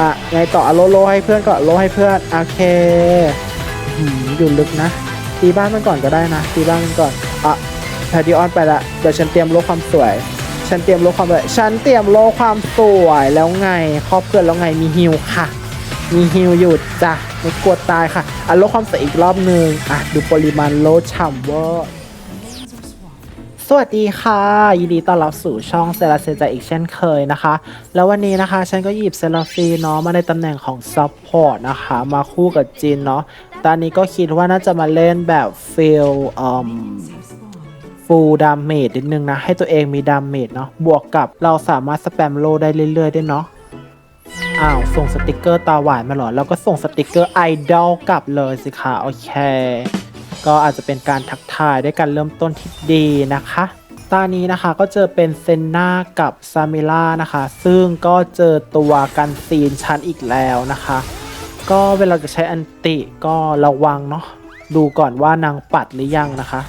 อะไงต่อโลโลให้เพื่อนก่อนโลให้เพื่อนโอเคอยู่ลึกนะตีบ้านมันก่อนก็ได้นะตีบ้านมันก่อนอะแพดดิออนไปละเดี๋ยวฉันเตรียมโลความสวย ฉันเตรียมโลความสวยฉันเตรียมโลความสวยแล้วไงครอบเพื่อนแล้วไงมีฮิวค่ะ มีฮิวอยู่จ้ะไม่กลัวตายค่ะอะโลความสวยอีกรอบหนึ่งอะดูปริมาณโลฉ่ำเวอร์ สวัสดีค่ะ ยินดีต้อนรับสู่ช่องเซราเซจอีกเช่นเคยนะคะ แล้ววันนี้นะคะ ฉันก็หยิบเซราฟีเนาะมาในตำแหน่งของซัพพอร์ตนะคะ มาคู่กับจินเนาะตอนนี้ก็คิดว่าน่าจะมาเล่นแบบฟิลอืมฟูลดาเมจนิดนึงนะ ให้ตัวเองมีดาเมจเนาะบวกกับเราสามารถสแปมโลได้เรื่อยๆ ได้เนาะอ้าวส่งสติกเกอร์ตาหวานมาเหรอ แล้วก็ส่งสติกเกอร์ไอดอลกลับเลยสิคะโอเค ก็อาจจะเป็นการทักทายด้วยการเริ่มต้นที่ดีนะคะตอนนี้นะคะก็เจอเป็นเซนนากับซามิล่านะคะ ซึ่งก็เจอตัวกันซีนชั้นอีกแล้วนะคะ ก็เวลาจะใช้อันติก็ระวังเนาะดูก่อนว่านางปัดหรือยังนะคะ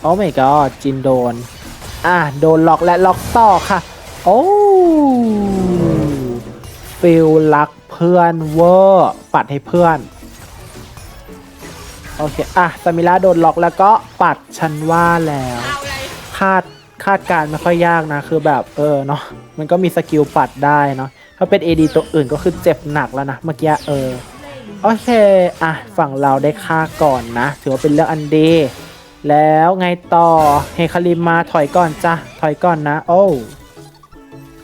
โอ้ my god จินโดน อะ โดนล็อกและล็อกต่อค่ะ โอ้ฟิลลักเพื่อนเวอร์ ปัดให้เพื่อน โอเค อะซามิล่าโดนล็อกแล้วก็ปัดฉันว่าแล้วคาดคาดการณ์ไม่ค่อยยากนะ คือแบบเออเนาะมันก็มีสกิลปัดได้เนาะถ้าเป็น AD ตัวอื่นก็คือเจ็บหนักแล้วนะ เมื่อกี้เออ โอเค อะ ฝั่งเราได้ค่าก่อนนะ ถือว่าเป็นเรื่องอันดี แล้วไงต่อเฮคาริมมาถอยก่อนจ้ะ ถอยก่อนนะ โอ้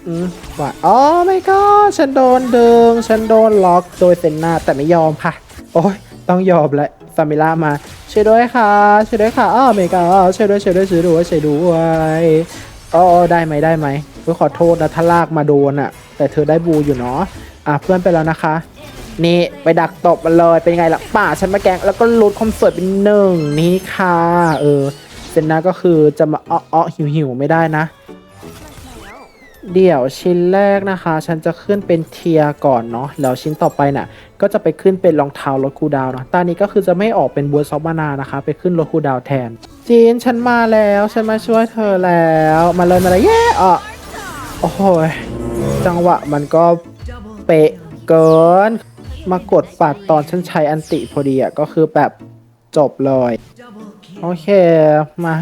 อืมว่าอ๋อไม่ก็ฉันโดนดึง ฉันโดนล็อกโดยเซนนาแต่ไม่ยอมค่ะ โอ้ยต้องยอมแล้ว ซามิล่ามาช่วยด้วยค่ะช่วยด้วยค่ะอ้าวไม่ก็ช่วยด้วยช่วยด้วยช่วยด้วยช่วยด้วยอ๋อได้ไหมได้ไหมเพื่อขอโทษนะถ้าลากมาโดนอะแต่เธอได้บูอยู่เนาะอะเพื่อนไปแล้วนะคะ นี่ไปดักตบมันเลยเป็นไงล่ะป่าฉันมาแกงแล้วก็ลดความสวยเป็นหนึ่งนี่ค่ะ เออเซนนาก็คือจะมาอ้ออ้อหิวหิวไม่ได้นะ เดี๋ยวชิ้นแรกนะคะ ฉันจะขึ้นเป็นเทียก่อนเนาะแล้วชิ้นต่อไปน่ะ ก็จะไปขึ้นเป็นรองเท้าลดคูดาวน์เนาะตอนนี้ก็คือจะไม่ออกเป็นบัวซอฟมานานะคะ ไปขึ้นลดคูดาวแทน จีนฉันมาแล้ว ฉันมาช่วยเธอแล้ว มาเลยมาเลยเย้อะโอ้โหยจังหวะมันก็เป๊ะเกิน มากดปัดตอนฉันใช้อันติพอดีอะก็คือแบบจบเลย โอเคมา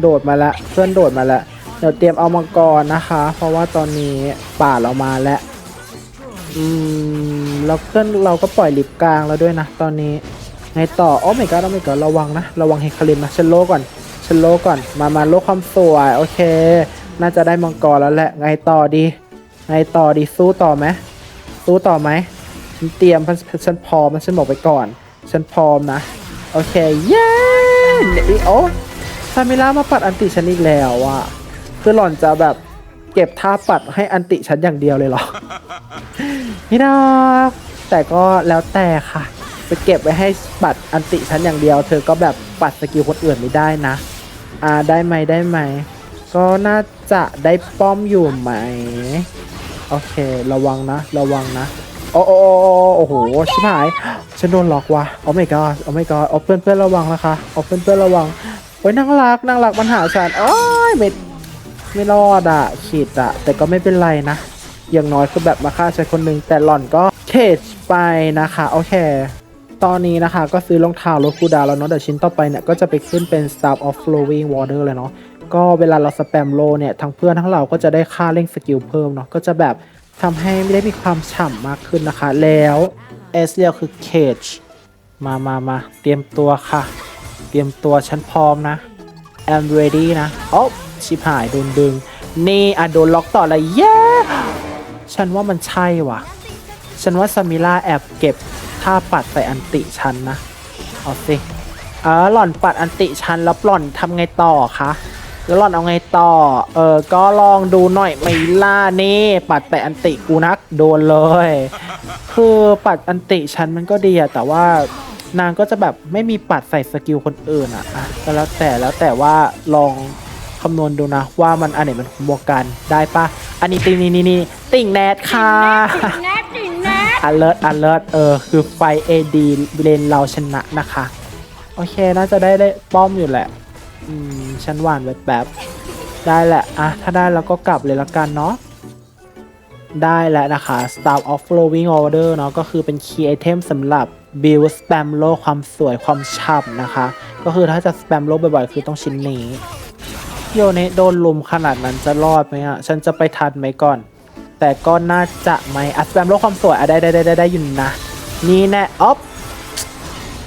โดดมาล้วเพื่อนโดดมาล้ว เดี๋ยวเตรียมเอามังกรนะคะ เพราะว่าตอนนี้ป่าเรามาแล้วอืมแล้วเพื่อนเราก็ปล่อยลิฟกลางแล้วด้วยนะ ตอนนี้ไงต่อโอ้ไม่ก็ต้องไม่ก็ระวังนะ ระวังเฮคาริมนะฉันโลก่อนฉันโลก่อน มามาโลความสวยโอเค น่าจะได้มังกรแล้วแหละ ไงต่อดีไงต่อดีสู้ต่อไหมสู้ต่อไหมฉันเตรียมฉันพร้อมฉันบอกไปก่อน ฉันพร้อมนะ โอเคเย้นี่โอ้ซามิล่ามาปัดอันติฉันอีกแล้วอะ คือหล่อนจะแบบเก็บท่าปัดให้อันติฉันอย่างเดียวเลยเหรอพี่ดอกแต่ก็แล้วแต่ค่ะไปเก็บไว้ให้ปัดอันติฉันอย่างเดียว เธอก็แบบปัดสกิลคนอื่นไม่ได้นะ อ่าได้ไหมได้ไหม ก็น่าจะได้ป้อมอยู่ไหม โอเค ระวังนะ ระวังนะ โอ้โอ้โอ้โอ้โอ้โหชิบหาย ฉันโดนล็อกว่ะโอ้ไม่กอดโอ้ไม่กอดโอ้เพื่อนเพื่อนระวังนะคะโอ้เพื่อนเพื่อนระวังโอ้ยนั่งรักนั่งรักมันหาฉันโอ้ยไม่ ไม่รอดอะขีดอะแต่ก็ไม่เป็นไรนะ อย่างน้อยคือแบบมาฆ่าฉันคนหนึ่งแต่หล่อนก็เคจไปนะคะ โอเค ตอนนี้นะคะก็ซื้อรองเท้ารถคูดาแล้วเนาะเดี๋ยวชิ้นต่อไปเนี่ย ก็จะไปขึ้นเป็น Star of Flowing Water เลยเนาะก็เวลาเราสแปมโลเนี่ยทั้งเพื่อนทั้งเราก็จะได้ค่าเร่งสกิลเพิ่มเนาะก็จะแบบทำให้ไม่ได้มีความฉ่ำมากขึ้นนะคะ แล้วเอสเรียลคือเคจมามามาเตรียมตัวค่ะ เตรียมตัวฉันพร้อมนะ I'm ready นะโอ้ ชิบหายโดนดึง นี่อะโดนล็อกต่อเลยเย้ ฉันว่ามันใช่ว่ะ ฉันว่าซามิล่าแอบเก็บท่าปัดใส่อันติฉันนะ เอาสิ เออหล่อนปัดอันติฉันแล้วหล่อนทำไงต่อคะแล้วหล่อนเอาไงต่อ เออ ก็ลองดูหน่อยไม่ล่านี่ ปัดแต่อันติกูนักโดนเลย คือปัดอันติฉันมันก็ดีอะแต่ว่านางก็จะแบบไม่มีปัดใส่สกิลคนอื่นอะอะก็แล้วแต่แล้วแต่ว่าลอง คำนวณดูนะ ว่ามันอันไหนมันบวกกันได้ปะอันนี้ติงนี่นี่นี่ติ่งแนทค่ะแนทดิแนท alert alert เออคือไฟ AD เลนเราชนะนะคะ โอเคน่าจะได้ได้ป้อมอยู่แหละ อืมฉันหวานไว้แป๊บได้แหละอะถ้าได้แล้วก็กลับเลยละกันเนาะได้แล้วนะคะ Star of Flowing Order เนาะก็คือเป็น key item สำหรับ build spam โลกความสวยความฉ่ำนะคะ ก็คือถ้าจะ spam โลกบ่อยๆ คือต้องชิ้นนี้ โยเนะโดนลุมขนาดนั้นจะรอดไหมอะฉันจะไปทันไหมก่อน แต่ก็น่าจะไม่อัสแปมโลกความสวยอะได้ได้ได้ได้ได้อยู่นะ นี่แน่อ๊อฟ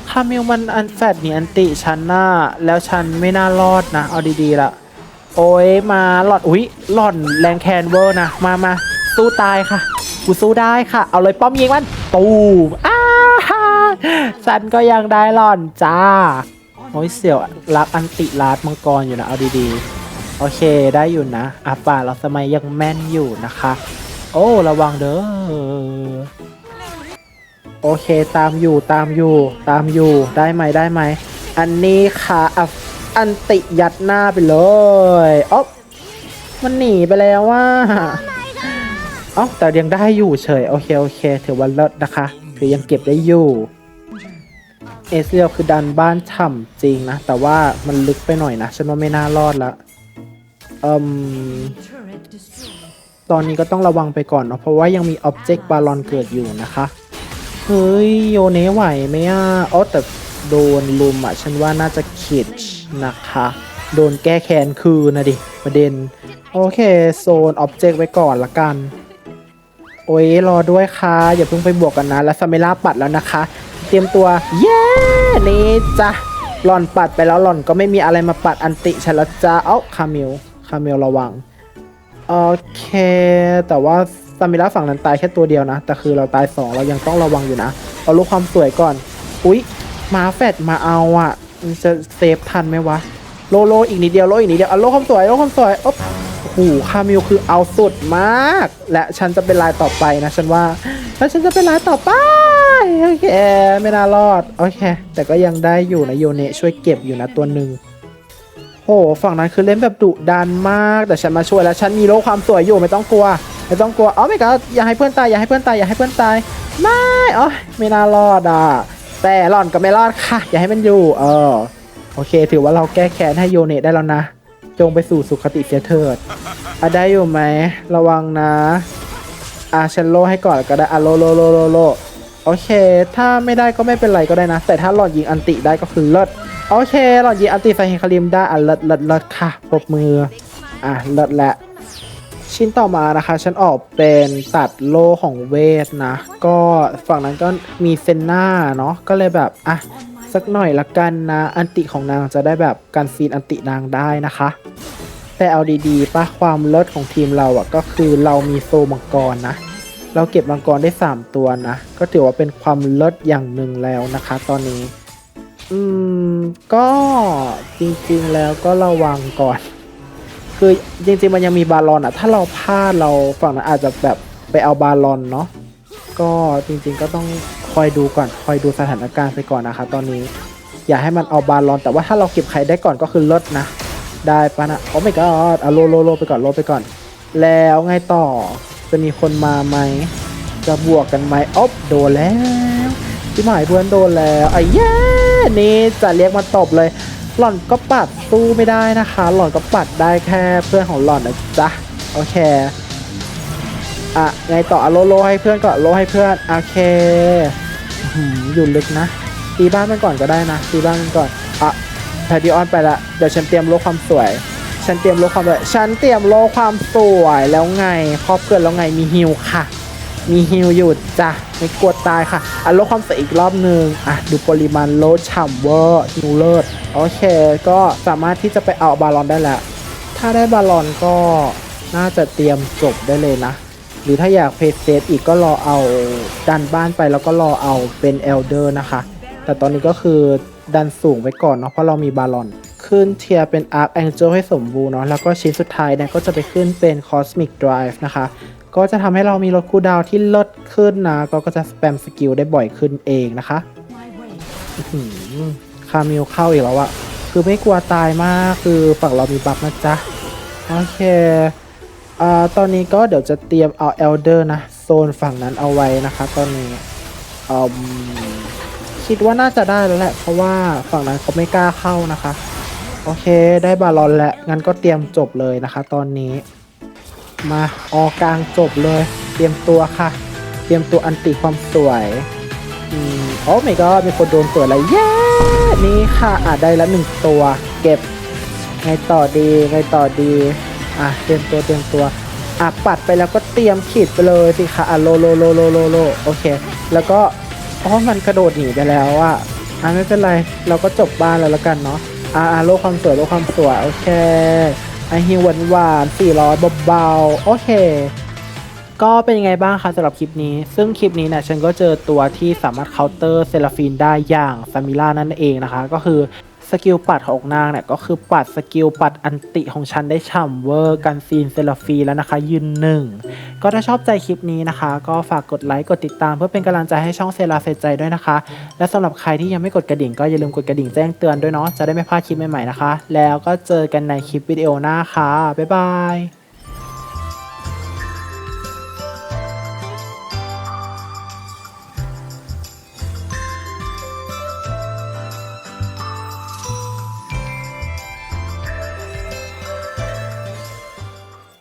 คามิลมันอันแฟดนี่อันติฉันหน่ะแล้วฉันไม่น่ารอดนะ เอาดีๆละโอ้ยมาหลอดอุ๊ยหล่อนแรงแคนเวอร์นะ มามาสู้ตายค่ะ กูสู้ได้ค่ะ เอาเลยป้อมยิงมัน ตูมอ้าฮ่าฉันก็ยังได้หล่อนจ้า โอ้ยเสี่ยวรักอันติลาดมังกรอยู่นะเอาดีๆ โอเคได้อยู่นะอาป่าเราสมัยยังแม่นอยู่นะคะ โอ้ระวังเด้อโอเคตามอยู่ตามอยู่ตามอยู่ได้ไหมได้ไหมอันนี้ค่ะอันติยัดหน้าไปเลยอ๊อบมันหนีไปแล้วว่าอ้าแต่ยังได้อยู่เฉย โอเค โอเค ถือว่าเลิศนะคะ คือยังเก็บได้อยู่ เอสเซียลคือดันบ้านฉ่ำจริงนะ แต่ว่ามันลึกไปหน่อยนะ ฉันว่าไม่น่ารอดละอืมตอนนี้ก็ต้องระวังไปก่อนเนาะเพราะว่ายังมีอ็อบเจกต์บาลอนเกิดอยู่นะคะ เฮ้ย โยเนไหวไหมอะอ๋อแต่โดนลุมอะ ฉันว่าน่าจะขิดนะคะ โดนแก้แค้นคืนนะดิ ประเด็น โอเค โซนอ็อบเจกต์ไว้ก่อนละกัน โอ้ย รอด้วยค่ะ อย่าเพิ่งไปบวกกันนะ แล้วซาเมล่าปัดแล้วนะคะ รียมตัวเย้นี่จ้ะหล่อนปัดไปแล้วหล่อนก็ไม่มีอะไรมาปัดอันติฉันละจ้าเอ้าคามิลคามิลระวังโอเค แต่ว่าซามิระฝั่งนั้นตายแค่ตัวเดียวนะ แต่คือเราตายสองเรายังต้องระวังอยู่นะ เอาลูกความสวยก่อน อุ๊ยมาแฟดมาเอาอะมันจะเซฟทันไหมวะ โลโลอีกนิดเดียวโลอีกนิดเดียวเอาโลความสวยโลความสวยอ๊บโอ้โหคามิลคือเอาสุดมาก และฉันจะเป็นลายต่อไปนะ ฉันว่า แล้วฉันจะเป็นลายต่อไป โอเค ไม่น่ารอด โอเค แต่ก็ยังได้อยู่นะโยเนะช่วยเก็บอยู่นะตัวหนึ่งโหฝั่งนั้นคือเล่นแบบดุดันมาก แต่ฉันมาช่วยแล้วฉันมีโลความสวยอยู่ไม่ต้องกลัว ไม่ต้องกลัวอ๋อไม่ก็อย่าให้เพื่อนตายอย่าให้เพื่อนตายอย่าให้เพื่อนตายไม่อ๋อไม่น่ารอดอะแต่หล่อนก็ไม่รอดค่ะ อย่าให้มันอยู่ เออโอเค ถือว่าเราแก้แค้นให้โยเนะได้แล้วนะ จงไปสู่สุคติเสียเถิดอะได้อยู่ไหมระวังนะอาฉันโลให้ก่อนก็ได้อะโลโลโลโลโล โอเค ถ้าไม่ได้ก็ไม่เป็นไรก็ได้นะ แต่ถ้าหลอดยิงอันติได้ก็คือเลิศโอเค หลอดยิงอันติใส่เฮคาริมได้อะเลิศเลิศเลิศค่ะปรบมือ อะเลิศแหละชิ้นต่อมานะคะ ฉันออกเป็นตัดโลของเวทนะ ก็ฝั่งนั้นก็มีเซนนาเนาะก็เลยแบบอะสักหน่อยละกันนะ อันติของนางจะได้แบบการฟีนอันตินางได้นะคะ แต่เอาดีๆป่ะความเลิศของทีมเราอะก็คือเรามีโซมังกรนะ เราเก็บมังกรได้ 3 ตัวนะ ก็ถือว่าเป็นความเลิศอย่างหนึ่งแล้วนะคะ ตอนนี้ อืม ก็จริงๆแล้วก็ระวังก่อน คือจริงๆมันยังมีบาลอนอะถ้าเราพลาดเราฝั่งนั้นอาจจะแบบไปเอาบาลอนเนาะก็จริงๆก็ต้องคอยดูก่อนคอยดูสถานการณ์ไปก่อนนะคะ ตอนนี้ อย่าให้มันเอาบาลอน แต่ว่าถ้าเราเก็บใครได้ก่อนก็คือเลิศนะ ได้ปะนะโอ้ไม่ก็อะโลโลโลไปก่อนโลไปก่อน แล้วไงต่อ จะมีคนมาไหม จะบวกกันไหมอ๊อบโดนแล้วพี่หมายเพื่อนโดนแล้วไอ้เย้นี่จะเรียกมาตบเลย หล่อนก็ปัดสู้ไม่ได้นะคะ หล่อนก็ปัดได้แค่เพื่อนของหล่อนนะจ๊ะโอเคอะไงต่ออะโลโลให้เพื่อนก่อนโลให้เพื่อนโอเคอื้อหืออยู่ลึกนะตีบ้านมันก่อนก็ได้นะตีบ้านมันก่อนอะแพดดิออนไปละเดี๋ยวฉันเตรียมโลความสวย ฉันเตรียมโลความสวยฉันเตรียมโลความสวยแล้วไงครอบเกินแล้วไงมีฮิวค่ะ มีฮิวอยู่จ้ะไม่กลัวตายค่ะอะโลความสวยอีกรอบหนึ่งอะดูปริมาณโลฉ่ำเวอร์ฮิวเลิศโอเค ก็สามารถที่จะไปเอาบาลอนได้แล้ว ถ้าได้บาลอนก็น่าจะเตรียมจบได้เลยนะ หรือถ้าอยากเพย์เซตอีกก็รอเอาดันบ้านไปแล้วก็รอเอาเป็นเอลเดอร์นะคะ แต่ตอนนี้ก็คือดันสูงไว้ก่อนเนาะเพราะเรามีบาลอน ขึ้นเทียร์เป็น Arc Angel ให้สมบูรณ์เนาะแล้วก็ชิ้นสุดท้ายเนี่ยก็จะไปขึ้นเป็น Cosmic Drive นะคะ ก็จะทำให้เรามีลดคูลดาวที่ลดขึ้นนะ ก็ก็จะสแปมสกิลได้บ่อยขึ้นเองนะคะคามิลเข้าอีกแล้วอะคือไม่กลัวตายมากคือฝั่งเรามีบัฟนะจ๊ะ โอเคอ่าตอนนี้ก็เดี๋ยวจะเตรียมเอาเอลเดอร์นะ โซนฝั่งนั้นเอาไว้นะคะ ตอนนี้คิดว่าน่าจะได้แล้วแหละ เพราะว่าฝั่งนั้นเขาไม่กล้าเข้านะคะ โอเคได้บาลอนแล้ว งั้นก็เตรียมจบเลยนะคะ ตอนนี้ มาออกลางจบเลย เตรียมตัวค่ะ เตรียมตัวอันติความสวยอืมโอ้ไม่ก็มีคนโดนเปิดอะไรเย้นี่ค่ะอะได้แล้วหนึ่งตัว เก็บ ไงต่อดีไงต่อดี อะเตรียมตัวเตรียมตัวอะปัดไปแล้วก็เตรียมขีดไปเลยสิคะอะโลโลโลโลโลโลโอเค แล้วก็อ๋อมันกระโดดหนีไปแล้วอะอะไม่เป็นไร เราก็จบบ้านแล้วแล้วกันเนาะ อ่าโลกความสวยโลกความสวยโอเคไอฮิวหวานหวานสี่ร้อยเบาๆโอเค ก็เป็นยังไงบ้างคะสำหรับคลิปนี้ ซึ่งคลิปนี้เนี่ยฉันก็เจอตัวที่สามารถเคาน์เตอร์เซราฟินได้อย่างซามิล่านั่นเองนะคะ ก็คือ สกิลปัดของนางเนี่ยก็คือปัดสกิลปัดอันติของฉันได้ฉ่ำเวอร์กันซีนเซลฟีแล้วนะคะ ยืนหนึ่งก็ถ้าชอบใจคลิปนี้นะคะ ก็ฝากกดไลค์กดติดตามเพื่อเป็นกำลังใจให้ช่องเซราเฟใจด้วยนะคะ และสำหรับใครที่ยังไม่กดกระดิ่งก็อย่าลืมกดกระดิ่งแจ้งเตือนด้วยเนาะจะได้ไม่พลาดคลิปใหม่ๆนะคะ แล้วก็เจอกันในคลิปวิดีโอหน้าค่ะบ๊ายบาย